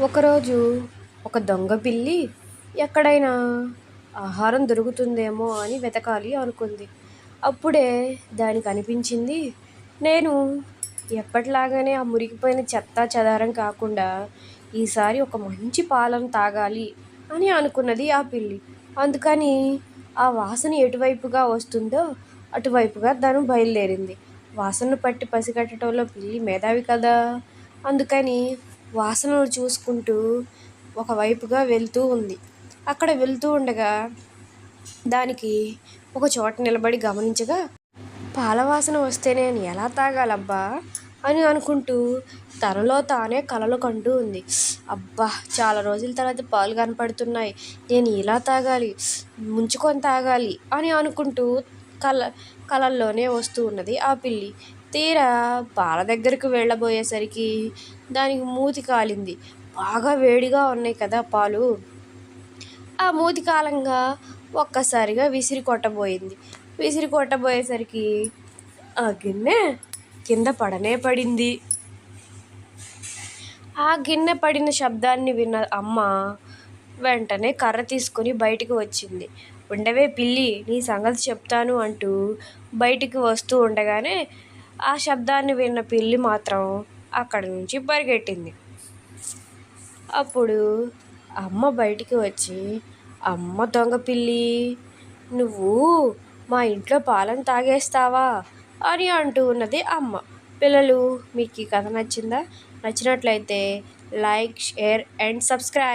ఒకరోజు ఒక దొంగ పిల్లి ఎక్కడైనా ఆహారం దొరుకుతుందేమో అని వెతకాలి అనుకుంది. అప్పుడే దానికి అనిపించింది నేను ఎప్పటిలాగానే ఆ మురిగిపోయిన చెత్త చెదారం కాకుండా ఈసారి ఒక మంచి పాలను తాగాలి అని అనుకున్నది ఆ పిల్లి. అందుకని ఆ వాసన ఎటువైపుగా వస్తుందో అటువైపుగా తను బయలుదేరింది. వాసనను పట్టి పసిగట్టడంలో పిల్లి మేధావి కదా? అందుకని వాసనలు చూసుకుంటూ ఒకవైపుగా వెళ్తూ ఉంది. అక్కడ వెళ్తూ ఉండగా దానికి ఒక చోట నిలబడి గమనించగా పాలవాసన వస్తే నేను ఎలా తాగాలబ్బా అని అనుకుంటూ తనలో తానే కలలు కంటూ ఉంది. అబ్బా చాలా రోజుల తర్వాత పాలు కనపడుతున్నాయి. నేను ఇలా తాగాలి ముంచుకొని తాగాలి అని అనుకుంటూ కల కలల్లోనే వస్తూ ఉన్నది ఆ పిల్లి. తీరా పాల దగ్గరకు వెళ్ళబోయేసరికి దానికి మూతి కాలింది. బాగా వేడిగా ఉన్నాయి కదా పాలు. ఆ మూతి కాలంగా ఒక్కసారిగా విసిరి కొట్టబోయింది. విసిరి కొట్టబోయేసరికి ఆ గిన్నె కింద పడనే పడింది. ఆ గిన్నె పడిన శబ్దాన్ని విన్న అమ్మ వెంటనే కర్ర తీసుకొని బయటికి వచ్చింది. ఉండవే పిల్లి నీ సంగతి చెప్తాను అంటూ బయటికి వస్తూ ఉండగానే ఆ శబ్దాన్ని విన్న పిల్లి మాత్రం అక్కడి నుంచి పరిగెట్టింది. అప్పుడు అమ్మ బయటికి వచ్చి అమ్మ దొంగ పిల్లి నువ్వు మా ఇంట్లో పాలను తాగేస్తావా? అని అంటూ ఉన్నది అమ్మ. పిల్లలు మీకు ఈ కథ నచ్చిందా? నచ్చినట్లయితే లైక్ షేర్ అండ్ సబ్స్క్రైబ్.